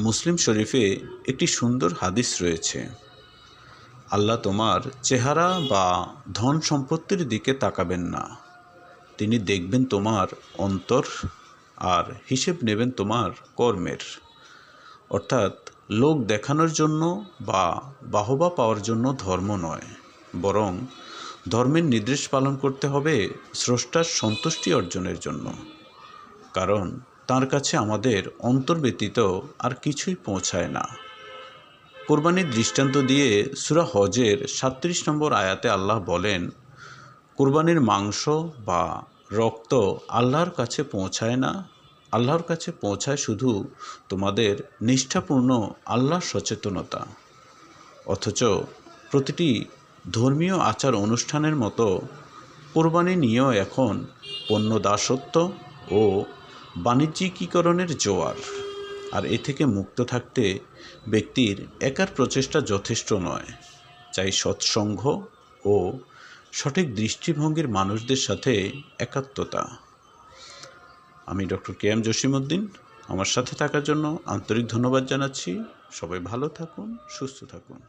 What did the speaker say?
মুসলিম শরীফে একটি সুন্দর হাদিস রয়েছে। আল্লাহ তোমার চেহারা বা ধন সম্পত্তির দিকে তাকাবেন না। তিনি দেখবেন তোমার অন্তর আর হিসেব নেবেন তোমার কর্মের। অর্থাৎ লোক দেখানোর জন্য বা বাহবা পাওয়ার জন্য ধর্ম নয়, বরং ধর্মের নির্দেশ পালন করতে হবে স্রষ্টার সন্তুষ্টি অর্জনের জন্য। কারণ তার কাছে আমাদের অন্তর ব্যতীত আর কিছুই পৌঁছায় না। কোরবানির দৃষ্টান্ত দিয়ে সুরা হজের সাত্রিশ নম্বর আয়াতে আল্লাহ বলেন, কোরবানির মাংস বা রক্ত আল্লাহর কাছে পৌঁছায় না। আল্লাহর কাছে পৌঁছায় শুধু তোমাদের নিষ্ঠাপূর্ণ আল্লাহ সচেতনতা। অথচ প্রতিটি ধর্মীয় আচার অনুষ্ঠানের মতো কোরবানি নিয়েও এখন পণ্য দাসত্ব ও বাণিজ্যিকীকরণের জোয়ার। আর এ থেকে মুক্ত থাকতে ব্যক্তির একার প্রচেষ্টা যথেষ্ট নয়। চাই সৎসঙ্গ ও সঠিক দৃষ্টিভঙ্গির মানুষদের সাথে একাত্মতা। আমি ডক্টর কে এম জসিমউদ্দিন, আমার সাথে থাকার জন্য আন্তরিক ধন্যবাদ জানাচ্ছি। সবাই ভালো থাকুন, সুস্থ থাকুন।